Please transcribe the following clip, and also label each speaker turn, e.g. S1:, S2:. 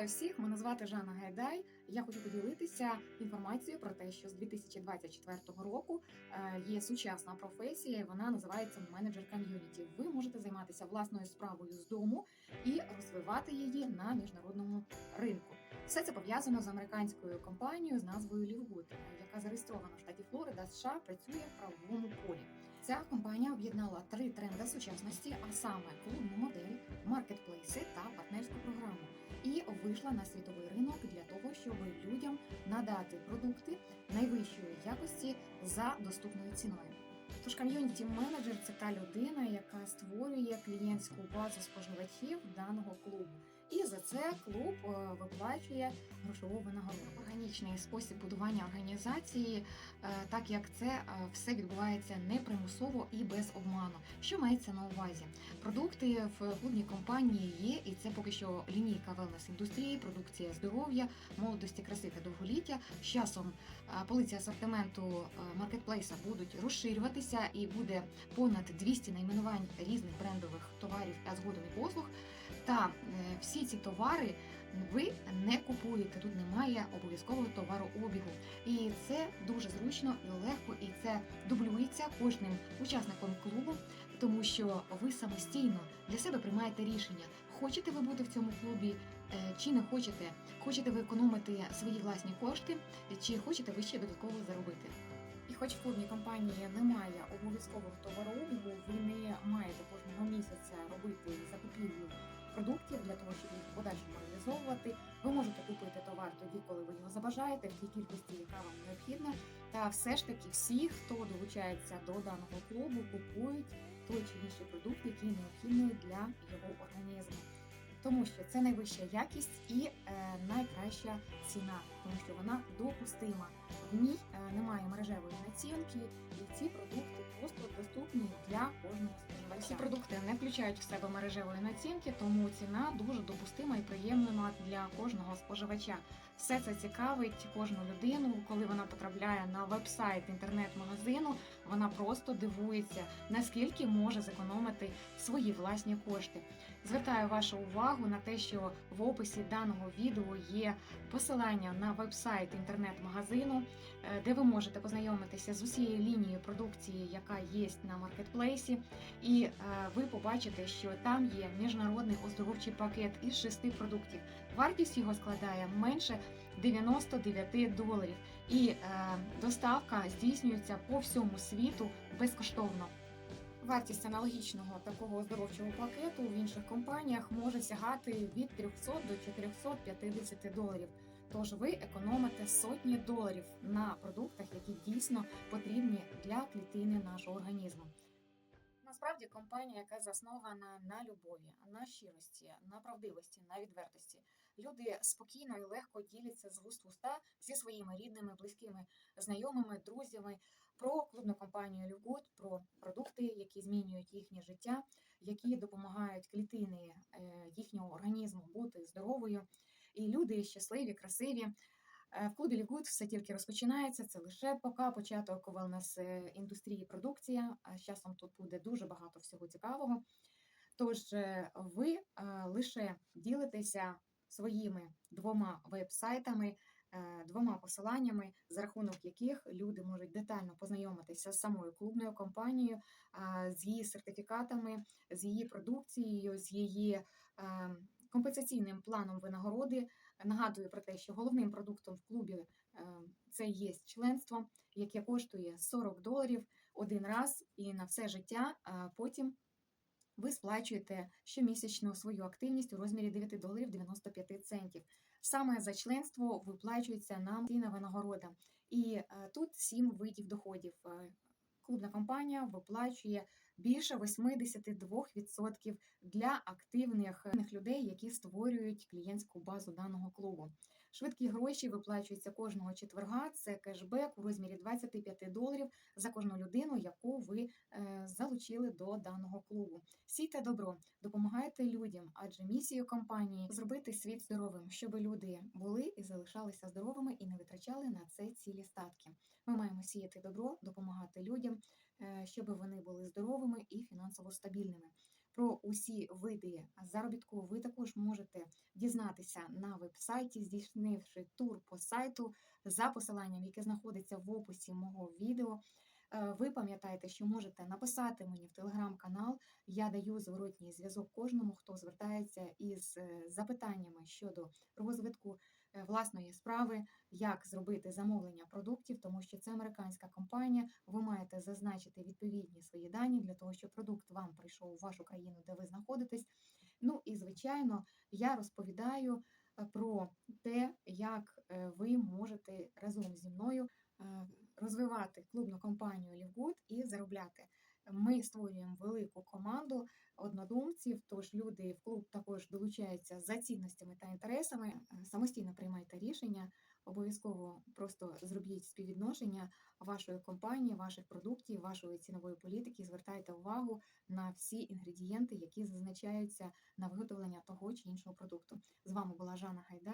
S1: Вітаю всіх! Мене звати Жанна Гайдай. Я хочу поділитися інформацією про те, що з 2024 року е, є сучасна професія. і Вона називається менеджер ком'юніті. Ви можете займатися власною справою з дому і розвивати її на міжнародному ринку. Все це пов'язано з американською компанією з назвою Лівгуд, яка зареєстрована в штаті Флорида, США, працює в правовому полі. Ця компанія об'єднала три тренди сучасності, а саме клубну модель, маркетплейси та партнерську програму, і вийшла на світовий ринок для того, щоб людям надати продукти найвищої якості за доступною ціною. Тож ком'юніті менеджер це та людина, яка створює клієнтську базу споживачів даного клубу. І за це клуб е, виплачує грошову винагороду. Органічний спосіб будування організації, е, так як це е, все відбувається непримусово і без обману. Що мається на увазі? Продукти в клубній компанії є, і це поки що лінійка велнес індустрії, продукція здоров'я, молодості, краси та довголіття. З часом полиці асортименту маркетплейса будуть розширюватися, і буде понад 200 найменувань різних брендових товарів та згодом і послуг. Та е, всі ці товари ви не купуєте. Тут немає обов'язкового товарообігу. І це дуже зручно і легко, і це дублюється кожним учасником клубу, тому що ви самостійно для себе приймаєте рішення, хочете ви бути в цьому клубі е, чи не хочете. Хочете ви економити свої власні кошти, чи хочете ви ще додатково заробити. І хоч в клубній компанії немає обов'язкового товарообігу, ви не маєте кожного місяця робити продуктів для того, щоб їх подальшому реалізовувати. Ви можете купити товар тоді, коли ви його забажаєте, в тій кількості, яка вам необхідна. Та все ж таки всі, хто долучається до даного клубу, купують той чи інший продукт, який необхідний для його організму. Тому що це найвища якість і е, найкраща ціна, тому що вона допустима. В ній е, немає мережевої націнки, і ці продукти просто доступні для кожного споживача. Ці продукти не включають в себе мережевої націнки, тому ціна дуже допустима і приємна для кожного споживача. Все це цікавить кожну людину, коли вона потрапляє на веб-сайт інтернет-магазину. Вона просто дивується, наскільки може зекономити свої власні кошти. Звертаю вашу увагу на те, що в описі даного відео є посилання на веб-сайт інтернет-магазину, е, де ви можете познайомитися з усією лінією продукції, яка є на маркетплейсі, і е, ви побачите, що там є міжнародний оздоровчий пакет із шести продуктів. Вартість його складає менше 99 доларів, і е, доставка здійснюється по всьому світу безкоштовно. Вартість аналогічного такого оздоровчого пакету в інших компаніях може сягати від 300 до 450 доларів. Тож ви економите сотні доларів на продуктах, які дійсно потрібні для клітини нашого організму. Насправді компанія, яка заснована на любові, на щирості, на правдивості, на відвертості. Люди спокійно і легко діляться з вуст в уста зі своїми рідними, близькими, знайомими, друзями про клубну компанію Любгуд, про продукти, які змінюють їхнє життя, які допомагають клітини е, їхнього організму бути здоровою. І люди щасливі, красиві. Е, В клубі Лівгуд все тільки розпочинається. Це лише поки початок е, індустрії продукція. А з часом тут буде дуже багато всього цікавого. Тож е, ви е, лише ділитеся своїми двома веб-сайтами, е, двома посиланнями, за рахунок яких люди можуть детально познайомитися з самою клубною компанією, з її сертифікатами, з її продукцією, з її е, компенсаційним планом винагороди. Нагадую про те, що головним продуктом в клубі е, це є членство, яке коштує 40 доларів один раз і на все життя. А потім ви сплачуєте щомісячно свою активність у розмірі 9 доларів 95 центів. Саме за членство виплачується нам цінна винагорода. І е, тут сім видів доходів. Е, Клубна компанія виплачує більше 82% для активних людей, які створюють клієнтську базу даного клубу. Швидкі гроші виплачуються кожного четверга. Це кешбек у розмірі 25 доларів за кожну людину, яку ви е, залучили до даного клубу. Сійте добро, допомагайте людям, адже місією компанії зробити світ здоровим, щоб люди були і залишалися здоровими і не витрачали на це цілі статки. Ми маємо сіяти добро, допомагати людям, щоб вони були здоровими і фінансово стабільними. Про усі види заробітку ви також можете дізнатися на веб-сайті, здійснивши тур по сайту за посиланням, яке знаходиться в описі мого відео. Е, Ви пам'ятаєте, що можете написати мені в телеграм-канал. Я даю зворотній зв'язок кожному, хто звертається із е, запитаннями щодо розвитку е, власної справи, як зробити замовлення продуктів, тому що це американська компанія. Ви маєте зазначити відповідні свої дані для того, щоб продукт вам прийшов у вашу країну, де ви знаходитесь. Ну і звичайно, я розповідаю е, про те, як е, ви можете разом зі мною е, розвивати клубну компанію Лівгуд і заробляти. Ми створюємо велику команду однодумців, тож люди в клуб також долучаються за цінностями та інтересами. Е, Самостійно приймайте рішення. Обов'язково просто зробіть співвідношення вашої компанії, ваших продуктів, вашої цінової політики. Звертайте увагу на всі інгредієнти, які зазначаються на виготовлення того чи іншого продукту. З вами була Жанна Гайдай.